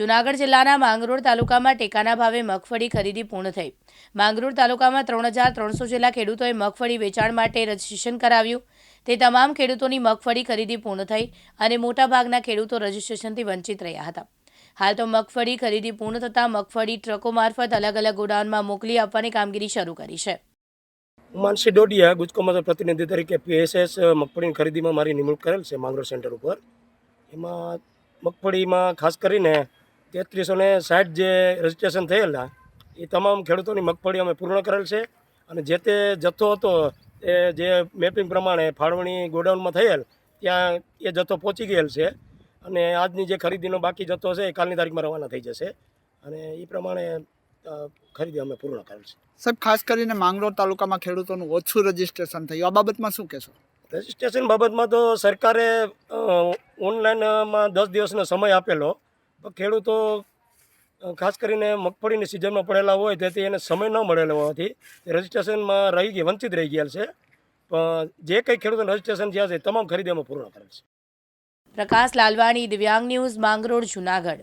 જૂનાગઢ જિલ્લાના માંગરોળ તાલુકામાં ટેકાના ભાવે મગફળી ખરીદી પૂર્ણ થઈ. માંગરોળ તાલુકામાં ત્રણ હજાર ત્રણસો જેટલા ખેડૂતોએ મગફળી વેચાણ માટે રજીસ્ટ્રેશન કરાવ્યું. તે તમામ ખેડૂતોની મગફળી ખરીદી પૂર્ણ થઈ અને મોટાભાગના ખેડૂતો રજીસ્ટ્રેશનથી વંચિત રહ્યા હતા. હાલ તો મગફળી ખરીદી પૂર્ણ થતાં મગફળી ટ્રકો મારફત અલગ અલગ ગોડાઉનમાં મોકલી આપવાની કામગીરી શરૂ કરી છે. માનસી ડોડિયા ગુજકોમાં પ્રતિનિધિ તરીકે પીએસએસ મગફળીની ખરીદીમાં મારી નિમણૂક કરેલ છે માંગરોળ સેન્ટર ઉપર. એમાં મગફળીમાં ખાસ કરીને તેત્રીસો ને સાઠ જે રજીસ્ટ્રેશન થયેલા એ તમામ ખેડૂતોની મગફળી અમે પૂર્ણ કરેલ છે. અને જે તે જથ્થો હતો એ જે મેપિંગ પ્રમાણે ફાળવણી ગોડાઉનમાં થયેલ ત્યાં એ જથ્થો પહોંચી ગયેલ છે. અને આજની જે ખરીદીનો બાકી જથ્થો છે એ કાલની તારીખમાં રવાના થઈ જશે. અને એ પ્રમાણે ખરીદી અમે પૂર્ણ કરેલ છે. સાહેબ ખાસ કરીને માંગરોળ તાલુકામાં ખેડૂતોનું ઓછું રજીસ્ટ્રેશન થયું. આ બાબતમાં શું કહેશો? રજીસ્ટ્રેશન બાબતમાં તો સરકારે ઓનલાઈનમાં દસ દિવસનો સમય આપેલો. ખેડૂતો ખાસ કરીને મગફળીની સિઝનમાં પડેલા હોય તેથી એને સમય ન મળેલો હોવાથી રજિસ્ટ્રેશનમાં રહી ગયા, વંચિત રહી ગયા છે. પણ જે કંઈ ખેડૂતોને રજિસ્ટ્રેશન થયા છે તમામ ખરીદીમાં પૂર્ણ કરેલ છે. પ્રકાશ લાલવાણી, દિવ્યાંગ ન્યૂઝ માંગરોળ, જૂનાગઢ.